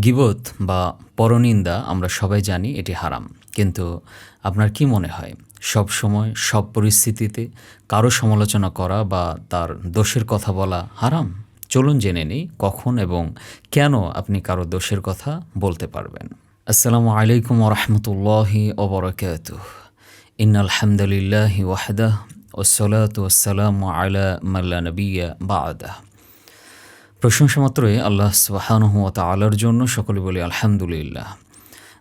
গিবত বা পরনিন্দা আমরা সবাই জানি এটি হারাম। কিন্তু আপনার কি মনে হয়? সব সময়, সব পরিস্থিতিতে কারও সমালোচনা করা বা তার দোষের কথা বলা হারাম? চলুন জেনে নিই কখন এবং কেন আপনি কারও দোষের কথা বলতে পারবেন। আসসালামু আলাইকুম রহমতুল্লাহি ওবরাকাত ইন আলহামদুলিল্লাহ ওয়াহদাহ ওসলাত ওসালাম আলা মাল্লা নবিয়া বাদাহ। প্রশংসা মাত্রই আল্লাহ সুবাহানহু তালার জন্য সকলে বলি আলহামদুলিল্লাহ।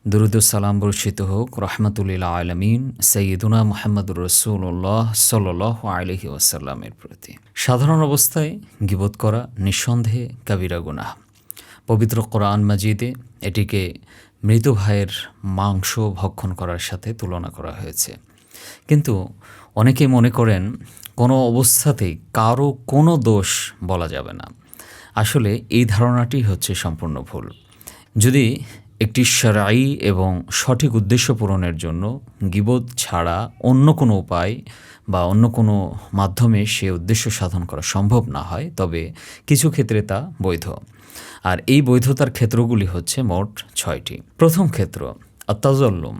দুরুদুসালাম বর্ষিত হোক রহমতুল্লাহ আলমিন সৈয়দুনা মোহাম্মদুর রসুল্লাহ সাল আলহি ওয়াসাল্লামের প্রতি। সাধারণ অবস্থায় গিবোধ করা নিঃসন্দেহে কাবিরা গুনাহ। পবিত্র কোরআন মাজিদে এটিকে মৃত ভাইয়ের মাংস ভক্ষণ করার সাথে তুলনা করা হয়েছে। কিন্তু অনেকে মনে করেন, কোনো অবস্থাতেই কারও কোনো দোষ বলা যাবে না। আসলে এই ধারণাটি হচ্ছে সম্পূর্ণ ভুল। যদি একটি সারাই এবং সঠিক উদ্দেশ্য পূরণের জন্য গিবোধ ছাড়া অন্য কোনো উপায় বা অন্য কোনো মাধ্যমে সে উদ্দেশ্য সাধন করা সম্ভব না হয়, তবে কিছু ক্ষেত্রে তা বৈধ। আর এই বৈধতার ক্ষেত্রগুলি হচ্ছে মোট ছয়টি। প্রথম ক্ষেত্র অত্যাজল্লুম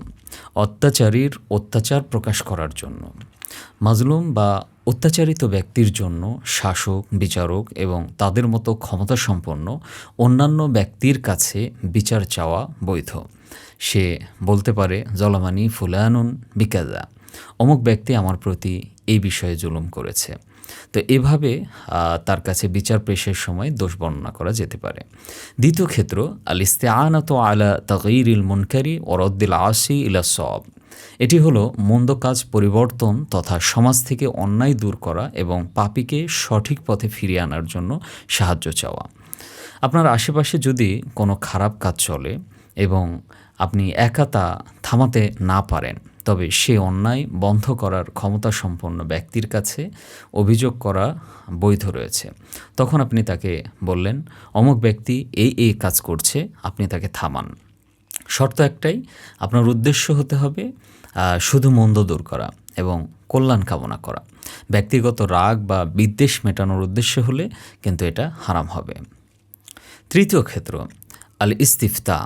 অত্যাচারীর অত্যাচার প্রকাশ করার জন্য। মাজলুম বা অত্যাচারিত ব্যক্তির জন্য শাসক, বিচারক এবং তাদের মতো ক্ষমতাসম্পন্ন অন্যান্য ব্যক্তির কাছে বিচার চাওয়া বৈধ। সে বলতে পারে, জলামানি ফুলানুন বিকাজা অমুক ব্যক্তি আমার প্রতি এই বিষয়ে জুলুম করেছে। তো এভাবে তার কাছে বিচার পেশের সময় দোষ বর্ণনা করা যেতে পারে। দ্বিতীয় ক্ষেত্র আল ইস্তেআনত আলা তগির মুনকারি ওরদ্দিল আসি ইলা সব এটি হলো মন্দ কাজ পরিবর্তন তথা সমাজ থেকে অন্যায় দূর করা এবং পাপিকে সঠিক পথে ফিরিয়ে আনার জন্য সাহায্য চাওয়া। আপনার আশেপাশে যদি কোনো খারাপ কাজ চলে এবং আপনি একা তা থামাতে না পারেন তবে সে অন্যায় বন্ধ করার ক্ষমতা সম্পন্ন ব্যক্তির কাছে অভিযোগ করা বৈধ রয়েছে। তখন আপনি তাকে বললেন, অমুক ব্যক্তি এই এই কাজ করছে, আপনি তাকে থামান। শর্ত একটাই, আপনার উদ্দেশ্য হতে হবে শুধু মন্দ দূর করা এবং কল্যাণ কামনা করা। ব্যক্তিগত রাগ বা বিদ্বেষ মেটানোর উদ্দেশ্য হলে কিন্তু এটা হারাম হবে। তৃতীয় ক্ষেত্র আল ইস্তিফতা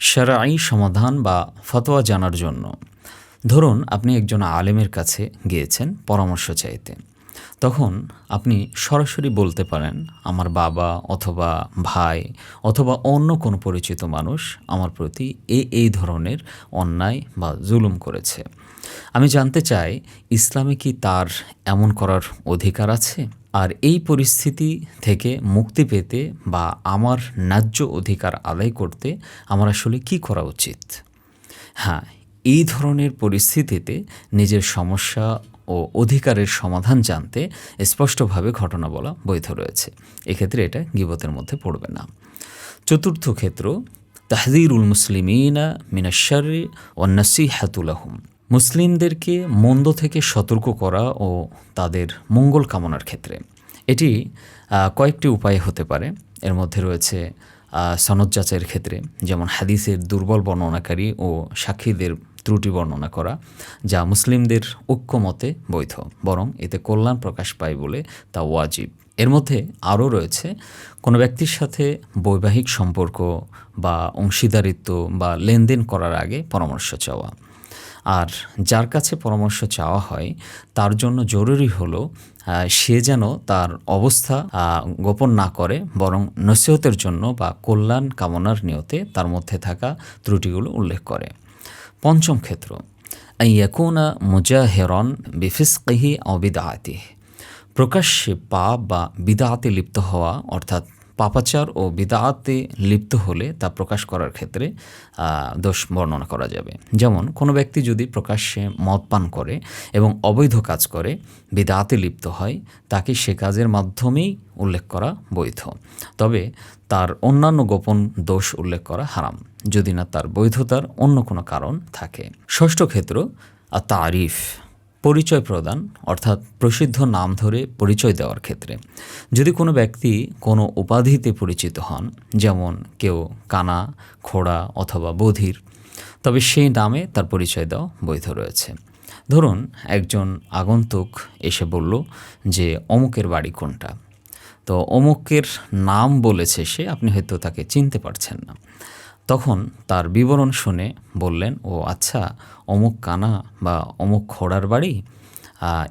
সারাই সমাধান বা ফতোয়া জানার জন্য। ধরুন আপনি একজন আলেমের কাছে গিয়েছেন পরামর্শ চাইতে। তখন আপনি সরাসরি বলতে পারেন, আমার বাবা অথবা ভাই অথবা অন্য কোনো পরিচিত মানুষ আমার প্রতি এই এই ধরনের অন্যায় বা জুলুম করেছে। আমি জানতে চাই, ইসলামে কি তার এমন করার অধিকার আছে? আর এই পরিস্থিতি থেকে মুক্তি পেতে বা আমার ন্যায্য অধিকার আদায় করতে আমার আসলে কি করা উচিত? হ্যাঁ এই ধরনের পরিস্থিতিতে নিজের সমস্যা ও অধিকারের সমাধান জানতে স্পষ্টভাবে ঘটনা বলা বৈধ রয়েছে। এক্ষেত্রে এটা গিবতের মধ্যে পড়বে না। চতুর্থ ক্ষেত্র তাহদিরুল মুসলিমিনা মিনাশারি ও নাসিহাতুলাহুম মুসলিমদেরকে মন্দ থেকে সতর্ক করা ও তাদের মঙ্গল কামনার ক্ষেত্রে। এটি কয়েকটি উপায় হতে পারে। এর মধ্যে রয়েছে সনদ যাচাইয়ের ক্ষেত্রে, যেমন হাদিসের দুর্বল বর্ণনাকারী ও সাক্ষীদের ত্রুটি বর্ণনা করা, যা মুসলিমদের ঐক্যমতে বৈধ, বরং এতে কল্যাণ প্রকাশ পায় বলে তা ওয়াজিব। এর মধ্যে আরও রয়েছে, কোনো ব্যক্তির সাথে বৈবাহিক সম্পর্ক বা অংশীদারিত্ব বা লেনদেন করার আগে পরামর্শ চাওয়া, আর যার কাছে পরামর্শ চাওয়া হয়, তার জন্য জরুরি হলো সে যেন তার অবস্থা গোপন না করে, বরং নসিহতের জন্য বা কল্যাণ কামনার নিয়তে তার মধ্যে থাকা ত্রুটিগুলো উল্লেখ করে। পঞ্চম ক্ষেত্র ইয়াকুনা মুজাহেরন বিফিসকিহি অবিদাহাতি প্রকাশ্যে পাপ বা বিদাহাতে লিপ্ত হওয়া অর্থাৎ পাপাচার ও বিদাতে লিপ্ত হলে তা প্রকাশ করার ক্ষেত্রে দোষ বর্ণনা করা যাবে। যেমন, কোনো ব্যক্তি যদি প্রকাশ্যে মদ পান করে এবং অবৈধ কাজ করে, বিদাতে লিপ্ত হয়, তাকে সে কাজের মাধ্যমেই উল্লেখ করা বৈধ। তবে তার অন্যান্য গোপন দোষ উল্লেখ করা হারাম, যদি না তার বৈধতার অন্য কোনো কারণ থাকে। ষষ্ঠ ক্ষেত্র আর তারিফ। পরিচয় প্রদান, অর্থাৎ প্রসিদ্ধ নাম ধরে পরিচয় দেওয়ার ক্ষেত্রে। যদি কোনো ব্যক্তি কোনো উপাধিতে পরিচিত হন, যেমন কেউ কানা, খোড়া অথবা বধির, তবে সেই নামে তার পরিচয় দেওয়া বৈধ রয়েছে। ধরুন, একজন আগন্তুক এসে বলল যে, অমুকের বাড়ি কোনটা? তো অমুকের নাম বলেছে সে, আপনি হয়তো তাকে চিনতে পারছেন না। তখন তার বিবরণ শুনে বললেন, ও আচ্ছা অমুক কানা বা অমুক খোড়ার বাড়ি?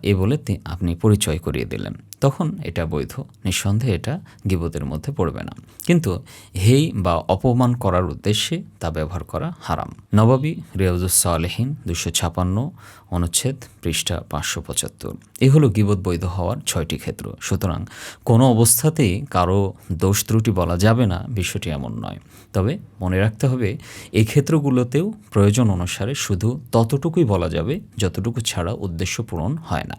এ বলে আপনি পরিচয় করিয়ে দিলেন। তখন এটা বৈধ। নিঃসন্দেহে এটা গিবতের মধ্যে পড়বে না। কিন্তু হেই বা অপমান করার উদ্দেশ্যে তা ব্যবহার করা হারাম। নবাবী রিয়াজুসালেহীন দুশো ছাপান্ন, অনুচ্ছেদ, পৃষ্ঠা পাঁচশো পঁচাত্তর। এ হলো গিবত বৈধ হওয়ার ছয়টি ক্ষেত্র। সুতরাং কোনো অবস্থাতেই কারও দোষ ত্রুটি বলা যাবে না, বিষয়টি এমন নয়। তবে মনে রাখতে হবে, এই ক্ষেত্রগুলোতেও প্রয়োজন অনুসারে শুধু ততটুকুই বলা যাবে, যতটুকু ছাড়া উদ্দেশ্য পূরণ হয় না।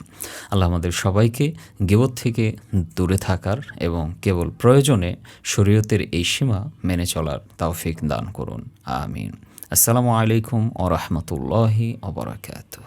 আল্লাহ আমাদের সবাইকে গেবত থেকে দূরে থাকার এবং কেবল প্রয়োজনে শরীয়তের এই সীমা মেনে চলার তাওফিক দান করুন। আমিন। আসসালামু আলাইকুম ও রহমতুল্লাহি অবরাকাতুহ